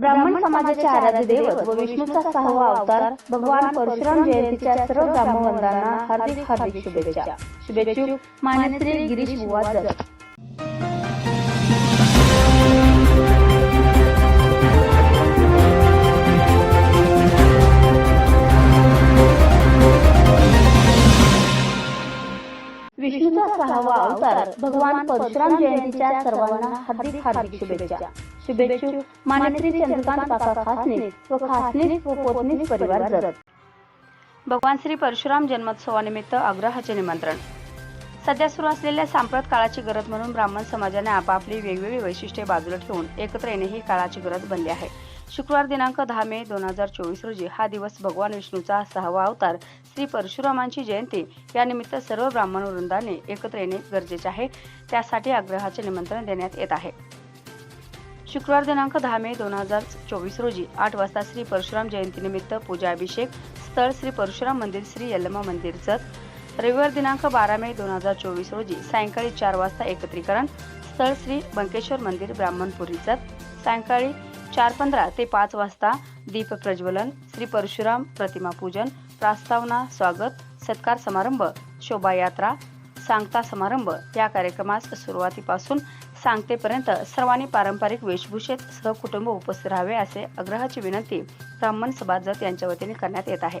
ब्राह्मण समाजाचे आराध्य दैवत व विष्णूचा सहावा अवतार भगवान परशुराम जयंतीच्या सर्व ब्राह्मवंतांना हार्दिक हार्दिक शुभेच्छा. शुभेच्छुक मान्यश्री गिरीश बुवा विष्णूचा सहावा अवतार भगवान परशुराम जयंतीच्या सर्वांना हार्दिक हार्दिक शुभेच्छा. शुभेच्छुक मान्यश्री चंद्रकांत काका खासनीस व खासनीस व पोतनीस परिवार जगत भगवान श्री परशुराम जन्मोत्सवानिमित्त आग्रहाचे निमंत्रण. सध्या सुरू असलेल्या सांप्रत काळाची गरज म्हणून ब्राह्मण समाजाने आपापली वेगवेगळी वैशिष्ट्ये बाजूला ठेवून एकत्र येणे ही काळाची गरज बनली आहे. शुक्रवार दिनांक दहा मे दोन हजार चोवीस रोजी हा दिवस भगवान विष्णूचा सहावा अवतार श्री परशुरामांची जयंती यानिमित्त सर्व ब्राह्मण वृंदाने एकत्र येणे गरजेचे आहे. त्यासाठी आग्रहाचे निमंत्रण देण्यात येत आहे. शुक्रवार दिनांक दहा मे दोन हजार चोवीस रोजी आठ वाजता श्री परशुराम जयंतीनिमित्त पूजा अभिषेक स्थळ श्री परशुराम मंदिर श्री यल्लमा मंदिर जत रविवार दिनांक बारा मे दोन हजार चोवीस रोजी सायंकाळी चार वाजता एकत्रीकरण स्थळ श्री बंकेश्वर मंदिर ब्राह्मणपुरी जत सायंकाळी चार पंधरा ते पाच वाजता दीप प्रज्वलन श्री परशुराम प्रतिमा पूजन प्रास्तावना स्वागत सत्कार समारंभ शोभायात्रा सांगता समारंभ या कार्यक्रमास सुरुवातीपासून सांगतेपर्यंत सर्वांनी पारंपरिक वेशभूषेत सहकुटुंब उपस्थित राहावे असे आग्रहाची विनंती ब्राह्मण सभाजत यांच्या वतीने करण्यात येत आहे.